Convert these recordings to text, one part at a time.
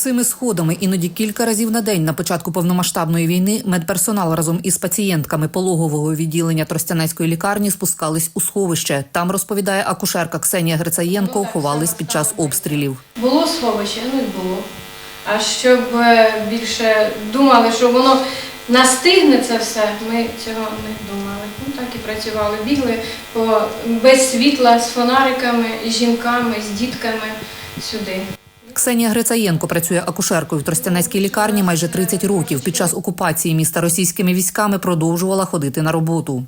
Цими сходами іноді кілька разів на день на початку повномасштабної війни медперсонал разом із пацієнтками пологового відділення Тростянецької лікарні спускались у сховище. Там розповідає акушерка Ксенія Грицаєнко, ховались під час обстрілів. Було сховище, ну і було. А щоб е, більше думали, що воно настигне це все, ми цього не думали. Ну так і працювали. Бігли по, без світла з фонариками, з жінками, з дітками сюди. Ксенія Грицаєнко працює акушеркою в Тростянецькій лікарні майже 30 років. Під час окупації міста російськими військами продовжувала ходити на роботу.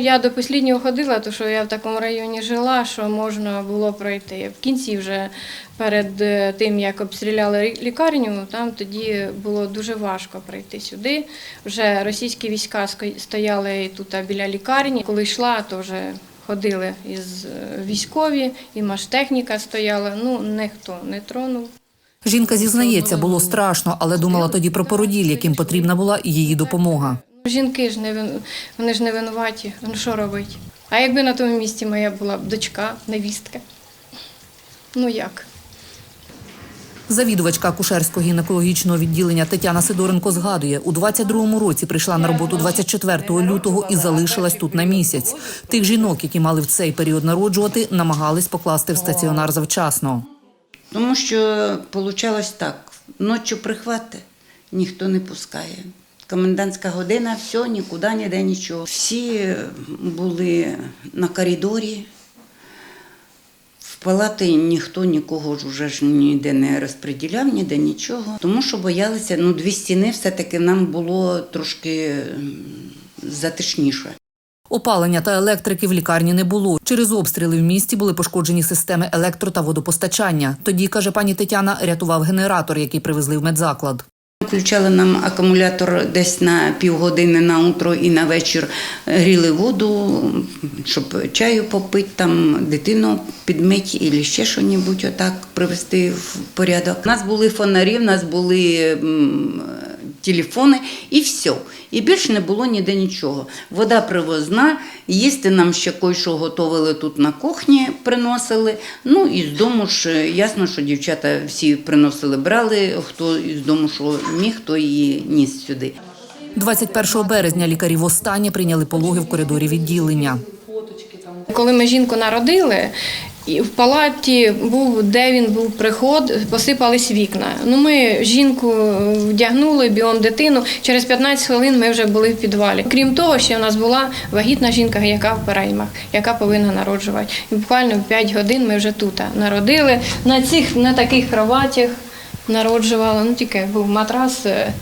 Я до останнього ходила, тому що я в такому районі жила, що можна було пройти. В кінці вже перед е, тим, як обстріляли лікарню, там тоді було дуже важко прийти сюди. Вже російські війська стояли тут біля лікарні. Коли йшла, то вже ходили із е, військові, і маштехніка стояла. Ну, ніхто не тронув. Жінка зізнається, було страшно, але думала тоді про породіль, яким потрібна була її допомога. Жінки ж не вони ж не винуваті. Ну що робить? А якби на тому місці моя була б дочка, невістка. Ну як? Завідувачка акушерського гінекологічного відділення Тетяна Сидоренко згадує, у 22-му році прийшла на роботу 24 лютого і залишилась тут на місяць. Тих жінок, які мали в цей період народжувати, намагались покласти в стаціонар завчасно. Тому що вийшло так: ночі прихвати ніхто не пускає. Комендантська година, все, нікуди, ніде нічого. Всі були на коридорі. Палати ніхто нікого ж уже ж ніде не розподіляв, ніде нічого. Тому що боялися, ну, дві стіни все-таки нам було трошки затишніше. Опалення та електрики в лікарні не було. Через обстріли в місті були пошкоджені системи електро та водопостачання. Тоді, каже пані Тетяна, рятував генератор, який привезли в медзаклад. Включали нам акумулятор десь на півгодини на утро і на вечір гріли воду, щоб чаю попити, там дитину підмити і ще щось отак привести в порядок. У нас були фонарі, у нас були телефони і все. І більше не було ніде нічого. Вода привозна, їсти нам ще кое-що готували тут на кухні, приносили. Ну і з дому ж ясно, що дівчата всі приносили, брали, хто із дому що міг, то і ніс сюди. 21 березня лікарі востаннє прийняли пологи в коридорі відділення. Коли ми жінку народили, і в палаті був, де він був приход, посипались вікна. Ну, ми жінку вдягнули, біом дитину. Через 15 хвилин ми вже були в підвалі. Крім того, ще в нас була вагітна жінка, яка в переймах, яка повинна народжувати. І буквально в 5 годин ми вже тут народили. На цих на таких кроватях народжували. Ну тільки був матрас, е,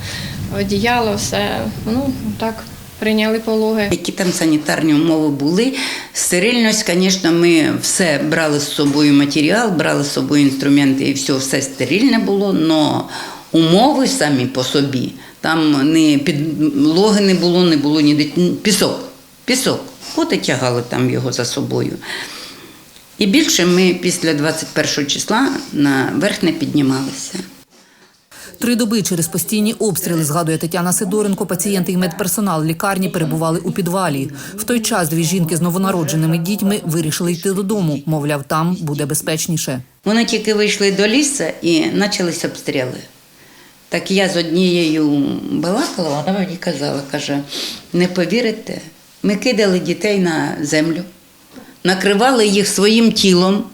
одіяло, все. Ну так прийняли пологи. Які там санітарні умови були. Стерильність, звісно, ми все брали з собою матеріал, брали з собою інструменти і все, все стерильне було, але умови самі по собі, там не підлоги не було, не було ніде пісок. Пісок. От і тягали там його за собою. І більше ми після 21 числа наверх не піднімалися. Три доби через постійні обстріли, згадує Тетяна Сидоренко, пацієнти і медперсонал лікарні перебували у підвалі. В той час дві жінки з новонародженими дітьми вирішили йти додому. Мовляв, там буде безпечніше. Вони тільки вийшли до лісу і почалися обстріли. Так я з однією балакала, вона мені казала, каже, не повірите, ми кидали дітей на землю, накривали їх своїм тілом,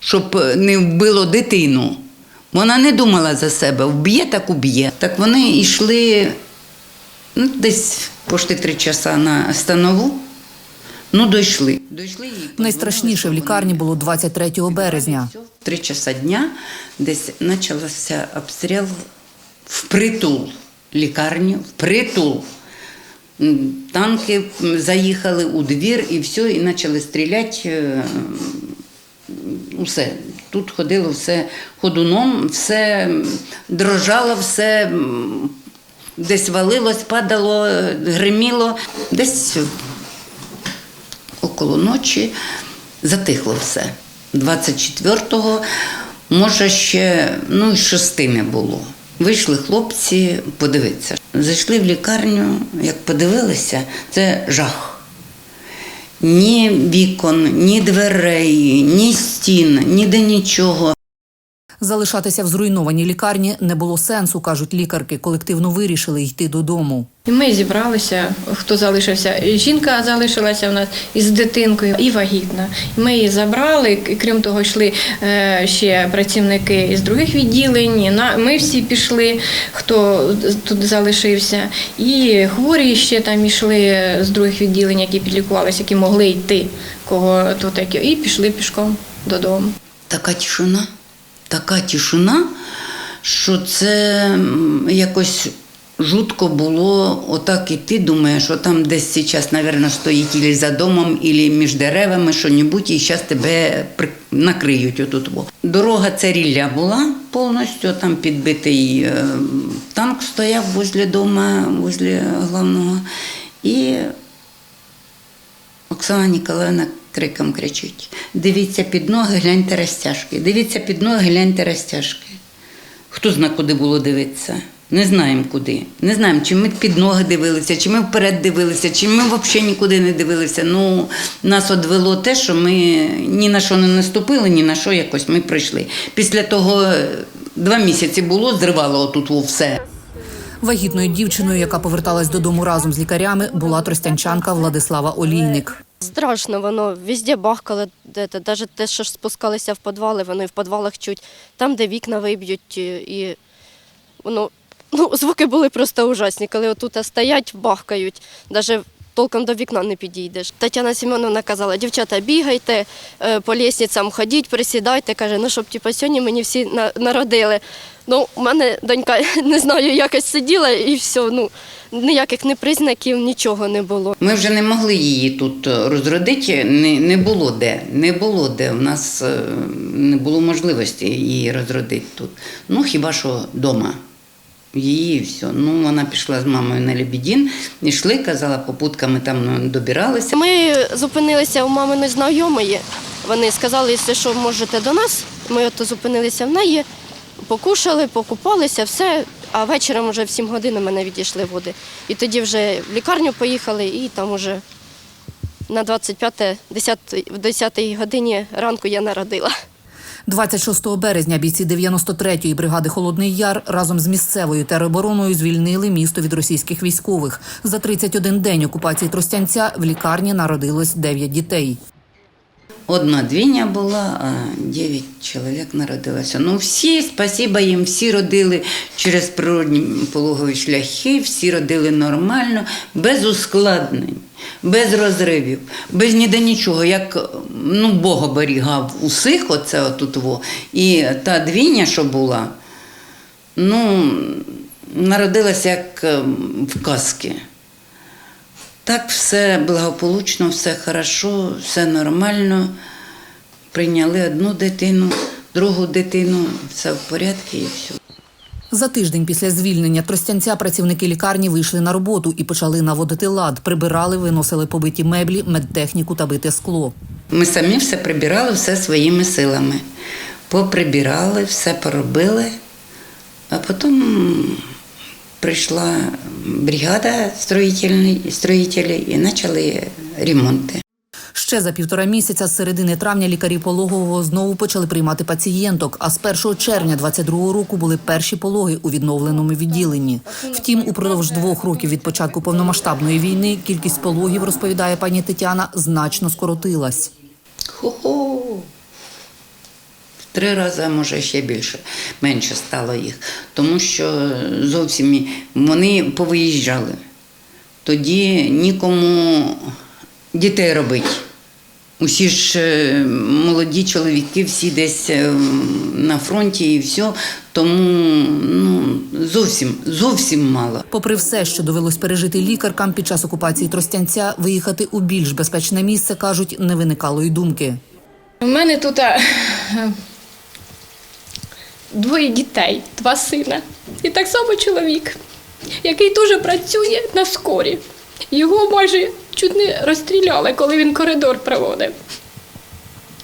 щоб не вбило дитину. Вона не думала за себе, вб'є, так уб'є. Так вони йшли ну, десь пошти три часа на станову. Ну, дійшли. дійшли і Найстрашніше в лікарні було 23 березня. три часа дня десь почався обстріл впритул лікарню, впритул. Танки заїхали у двір і все, і почали стріляти. е, Усе. Тут ходило все ходуном, все дрожало, все десь валилось, падало, гриміло. Десь около ночі затихло все. 24-го, може, ще ну, не було. Вийшли хлопці подивитися. Зайшли в лікарню, як подивилися, це жах. Ні вікон, ні дверей, ні стін, ніде нічого. Залишатися в зруйнованій лікарні не було сенсу, кажуть лікарки. Колективно вирішили йти додому. Ми зібралися, хто залишився. Жінка залишилася в нас із дитинкою і вагітна. Ми її забрали. Крім того, йшли е, ще працівники із других відділень. Ми всі пішли, хто тут залишився. І хворі ще там йшли з других відділень, які підлікувалися, які могли йти, кого тут і пішли пішком додому. Така тишина, така тишина, що це якось жутко було отак іти. Думаєш, що там десь зараз, мабуть, стоїть ілі за домом, ілі між деревами, що-небудь, і зараз тебе накриють отут. Дорога це рілля була повністю, там підбитий е, танк стояв возле дома, возле головного. І Оксана Ніколаївна криком кричить: дивіться під ноги, гляньте розтяжки. Дивіться під ноги, гляньте розтяжки. Хто зна, куди було дивитися? Не знаємо куди. Не знаємо, чи ми під ноги дивилися, чи ми вперед дивилися, чи ми взагалі нікуди не дивилися. Ну, нас одвело те, що ми ні на що не наступили, ні на що якось ми прийшли. Після того е, два місяці було, зривало отут все. Вагітною дівчиною, яка поверталась додому разом з лікарями, була тростянчанка Владислава Олійник. Страшно, воно везде бахкало, навіть те, що спускалися в підвали, вони в підвалах чуть, там, де вікна виб'ють, і, і воно, ну, звуки були просто ужасні, коли отут стоять, бахкають, навіть толком до вікна не підійдеш. Тетяна Семеновна казала, дівчата, бігайте, е, по лісницям ходіть, присідайте, каже, ну щоб типу, сьогодні мені всі народили. Ну, у мене донька, не знаю, якось сиділа і все, ну, ніяких не признаків, нічого не було. Ми вже не могли її тут е, розродити, не, не було де. Не було де. У нас е, не було можливості її розродити тут. Ну, хіба що вдома. Її все. Ну, вона пішла з мамою на Лебедін, йшли, казала, попутками там ну, добиралися. Ми зупинилися у маминої знайомої. Вони сказали, якщо що можете до нас. Ми от зупинилися в неї, покушали, покупалися, все. А вечором вже в 7 годин у мене відійшли води. І тоді вже в лікарню поїхали, і там уже на 25 10, в 10 годині ранку я народила. 26 березня бійці 93-ї бригади Холодний Яр разом з місцевою теробороною звільнили місто від російських військових. За 31 день окупації Тростянця в лікарні народилось 9 дітей. Одна двійня була, а дев'ять чоловік народилося. Ну всі, спасіба їм, всі родили через природні пологові шляхи, всі родили нормально, без ускладнень, без розривів, без ніде нічого. Як ну, Бог оберігав усіх, оце отут во. І та двійня, що була, ну, народилася як ем, в казки. Так, все благополучно, все хорошо, все нормально. Прийняли одну дитину, другу дитину, все в порядку і все. За тиждень після звільнення Тростянця працівники лікарні вийшли на роботу і почали наводити лад. Прибирали, виносили побиті меблі, медтехніку та бите скло. Ми самі все прибирали, все своїми силами. Поприбирали, все поробили, а потім прийшла бригада строїтелів і почали ремонти. Ще за півтора місяця з середини травня лікарі пологового знову почали приймати пацієнток. А з 1 червня 22-го року були перші пологи у відновленому відділенні. Втім, упродовж двох років від початку повномасштабної війни кількість пологів, розповідає пані Тетяна, значно скоротилась. Хо-хо. Три рази, може ще більше, менше стало їх. Тому що зовсім вони повиїжджали. Тоді нікому дітей робити. Усі ж е, молоді чоловіки, всі десь е, на фронті і все. Тому ну, зовсім, зовсім мало. Попри все, що довелось пережити лікаркам під час окупації Тростянця, виїхати у більш безпечне місце кажуть, не виникало й думки. У мене тут двоє дітей, два сина. І так само чоловік, який дуже працює на скорі. Його майже чуть не розстріляли, коли він коридор проводив.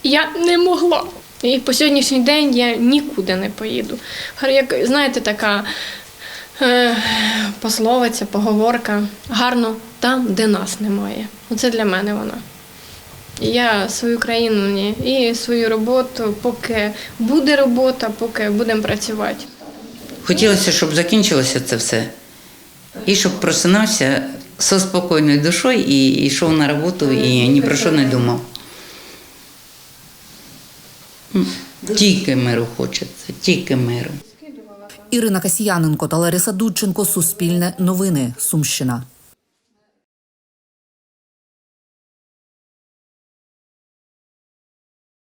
Я не могла. І по сьогоднішній день я нікуди не поїду. Як знаєте, така е, пословиця, поговорка гарно там, де нас немає. Оце для мене вона. Я свою країну ні, і свою роботу, поки буде робота, поки будемо працювати. Хотілося, щоб закінчилося це все. І щоб просинався зі спокійною душою і йшов на роботу і ні про що не думав. Тільки миру хочеться, тільки миру. Ірина Касьяненко та Лариса Дудченко. Суспільне новини. Сумщина.